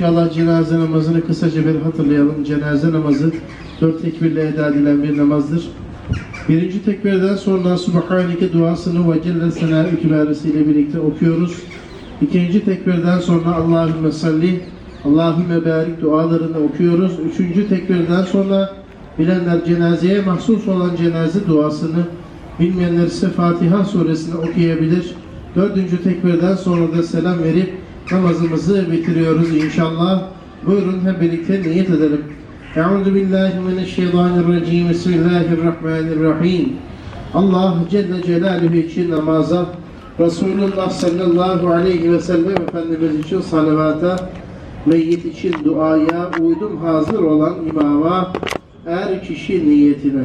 İnşallah cenaze namazını kısaca bir hatırlayalım. Cenaze namazı dört tekbirle eda edilen bir namazdır. Birinci tekbirden sonra Subhaneke duasını ve Celle Senâ kibaresiyle birlikte okuyoruz. İkinci tekbirden sonra Allahümme salli, Allahümme barik dualarını okuyoruz. Üçüncü tekbirden sonra bilenler cenazeye mahsus olan cenaze duasını, bilmeyenler ise Fatiha suresini okuyabilir. Dördüncü tekbirden sonra da selam verip namazımızı bitiriyoruz inşallah. Buyurun hep birlikte niyet edelim. Euzu billahi mineşşeytanirracim. Bismillahirrahmanirrahim. Allah Celle Celaluhu için namaza, Resulullah sallallahu aleyhi ve sellem Efendimiz için salavata, meyyit için duaya, uydum hazır olan imama, er kişi niyetine.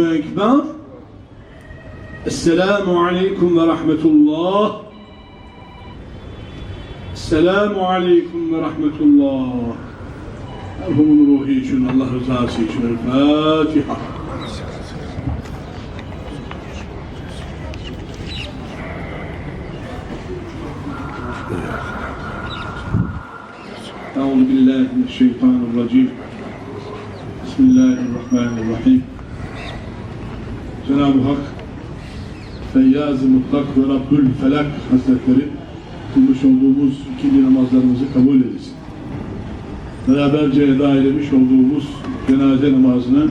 Allahu Ekber. Esselamu Aleyküm ve Rahmetullah. Esselamu Aleyküm ve Rahmetullah. Merhumun ruhu için, Allah rızası için. El Fatiha. Euzu billahi mineşşeytanirracim. Bismillahirrahmanirrahim. Cenab-ı Hak Feyyaz-ı Mutlak ve Rabbül Felak Hazretleri kılmış olduğumuz ikindi namazlarımızı kabul eylesin. Beraberce eda eylemiş olduğumuz cenaze namazını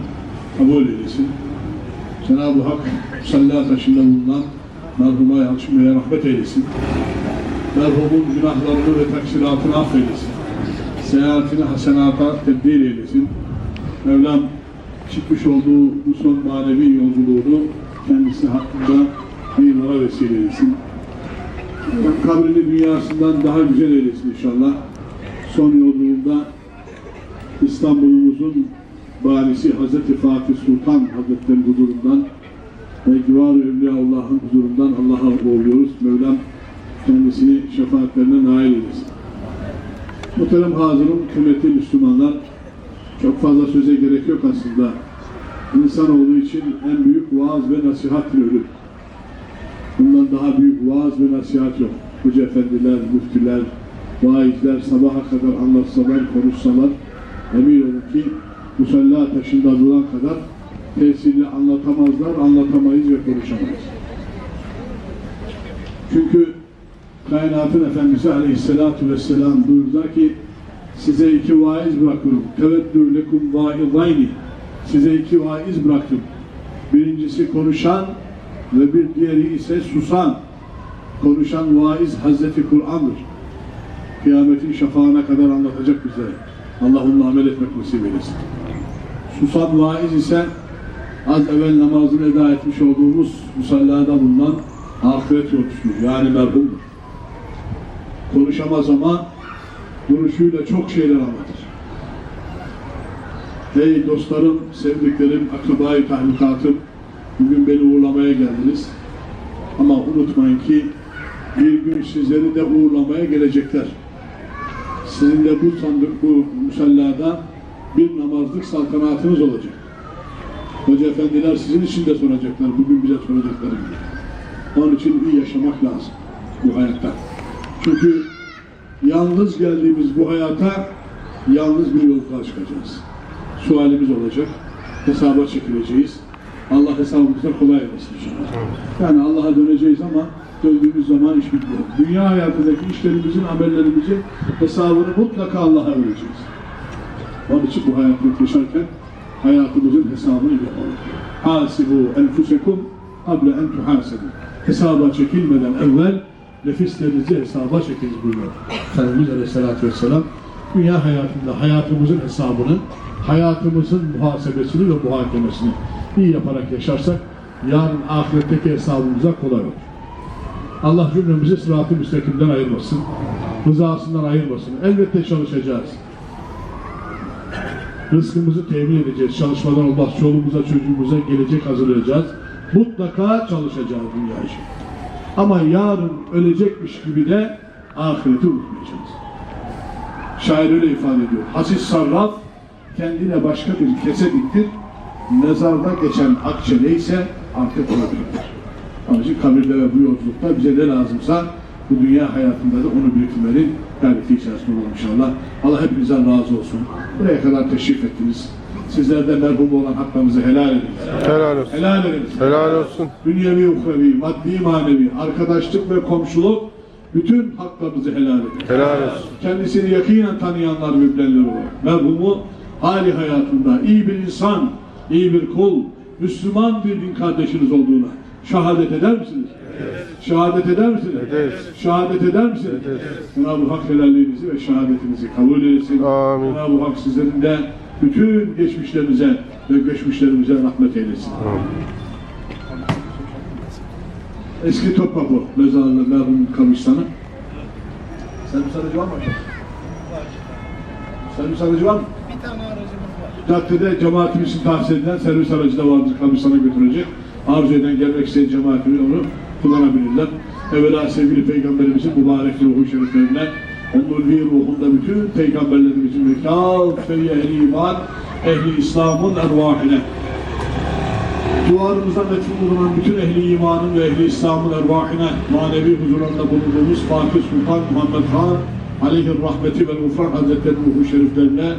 kabul eylesin. Cenab-ı Hak musalla taşında bulunan merhuma Yalçın Bey'e rahmet eylesin. Merhumun günahlarını ve taksiratını affeylesin. Seyahatini hasenata tebdil eylesin. Mevlam çıkmış olduğu bu son manevi yolculuğunu kendisi hakkında hayırlara vesile eylesin. Kabrini dünyasından daha güzel eylesin inşallah. Son yolculuğunda İstanbul'umuzun barisi Hazreti Fatih Sultan Hazretleri huzurundan ve Civar-ı Evliyaullah'ın huzurundan Allah'a uğurluyoruz. Mevlam kendisini şefaatlerine nail eylesin. Muhterem hazırım, kıymetli Müslümanlar, çok fazla söze gerek yok aslında. İnsanoğlu için en büyük vaaz ve nasihat ölüm. Bundan daha büyük vaaz ve nasihat yok. Hoca efendiler, müftüler, vaizler sabaha kadar anlatsalar, konuşsalar emin olun ki musalla taşında duran kadar tesirli anlatamazlar, anlatamayız ve konuşamayız. Çünkü kainatın Efendisi Aleyhisselatü Vesselam buyurdu ki size iki vaiz bırakıyorum. Teveddü lekum vaizayni. Size iki vaiz bıraktım. Birincisi konuşan ve bir diğeri ise susan. Konuşan vaiz Hazreti Kur'an'dır. Kıyametin şafağına kadar anlatacak bize. Allah onunla amel etmek nasip eylesin. Susan vaiz ise az evvel namazını eda etmiş olduğumuz musallada bulunan ahiret yolcusudur. Yani merhumdur. Konuşamaz ama duruşuyla çok şeyler anlatır. Hey dostlarım, sevdiklerim, akrabayı tahlukatım, bugün beni uğurlamaya geldiniz. Ama unutmayın ki bir gün sizleri de uğurlamaya gelecekler. Sizin de bu sandık, bu musallada bir namazlık saltanatınız olacak. Hoca efendiler sizin için de soracaklar, bugün bize soracakları gibi. Onun için iyi yaşamak lazım bu hayatta. Çünkü yalnız geldiğimiz bu hayata yalnız bir yolculuğa çıkacağız. Sualimiz olacak, hesaba çekileceğiz. Allah hesabımızda kolay etsin inşallah. Yani Allah'a döneceğiz ama döndüğümüz zaman iş bitmiyor. Dünya hayatındaki işlerimizin, amellerimizin hesabını mutlaka Allah'a vereceğiz. Onun için bu hayatı yaşarken hayatımızın hesabını yapalım. Hasibu enfusekum kable en tuhasebu. Hesaba çekilmeden evvel nefislerinizi hesaba çekiniz buyuruyor. Efendimiz Aleyhisselatü Vesselam dünya hayatında hayatımızın hesabını, hayatımızın muhasebesini ve muhakemesini iyi yaparak yaşarsak yarın ahiretteki hesabımıza kolay olur. Allah cümlemizi sırat-ı müstakimden ayırmasın, rızasından ayırmasın. Elbette çalışacağız. Rızkımızı temin edeceğiz. Çalışmadan olmaz. Çoluğumuza, çocuğumuza gelecek hazırlayacağız. Mutlaka çalışacağız dünya için. Ama yarın ölecekmiş gibi de ahireti unutmayacağız. Şair öyle ifade ediyor. Hasis sarraf kendine başka bir kese diktir. Mezarda geçen akçe neyse artık olabilir. Onun için kabirde ve bu yolculukta bize ne lazımsa bu dünya hayatında da onu biriktirmenin gayreti içerisinde olalım inşallah. Allah hepinizden razı olsun. Buraya kadar teşrif ettiniz. Sizler de merhum olan haklarınızı helal edin. Helal olsun. Helal edin. Helal olsun. Dünyevi, uhrevi, maddi, manevi, arkadaşlık ve komşuluk bütün haklarınızı helal edin. Helal olsun. Kendisini yakinen tanıyanlar ve bilenler olarak merhumu hali hayatında iyi bir insan, iyi bir kul, Müslüman bir din kardeşiniz olduğuna şehadet eder misiniz? Şehadet eder misiniz? Ederiz. Şehadet eder misiniz? Ederiz. Cenab-ı Hak helalliğinizi ve şehadetinizi kabul eylesin. Amin. Cenab-ı Hak sizlerin de bütün geçmişlerinize ve geçmişlerimize rahmet eylesin. Eski Topkapı mezarlığı merhum kabristanı. Servis aracı var mı? Servis aracı var mı? Bir tane aracımız var. Caddede cemaatimizin tahsis edilen servis aracı da vardır kabristana götürecek. Arzu eden gelmek isteyen cemaatimiz onu kullanabilirler. Evvela sevgili Peygamberimizin mübarek ruhu şeriflerine onun ulvi ruhunda bütün peygamberlerimizin ve kâf ehli iman, ehli İslam'ın ervahine Duvarımızda metin bulunan bütün ehli imanın ve ehli İslam'ın ervahine manevi huzurunda bulunduğumuz Fatih Sultan Muhammed Han aleyhi rahmeti ve gufran hazretlerinin ruhu şeriflerine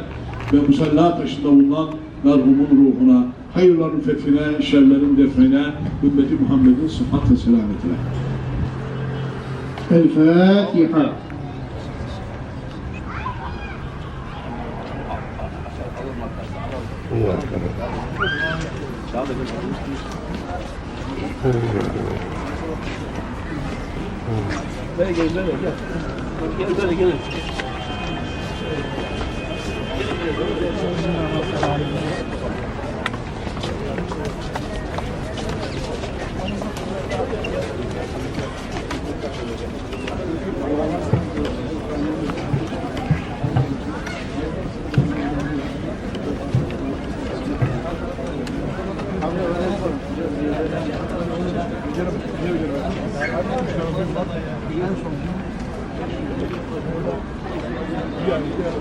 ve musalla taşında bulunan merhumun ruhuna, hayırların fethine, şerlerin define, ümmeti Muhammed'in sıhhat ve selametine. El Fatiha. Böyle gel, böyle gel. Gel, böyle gel. Thank you. Yani bir şey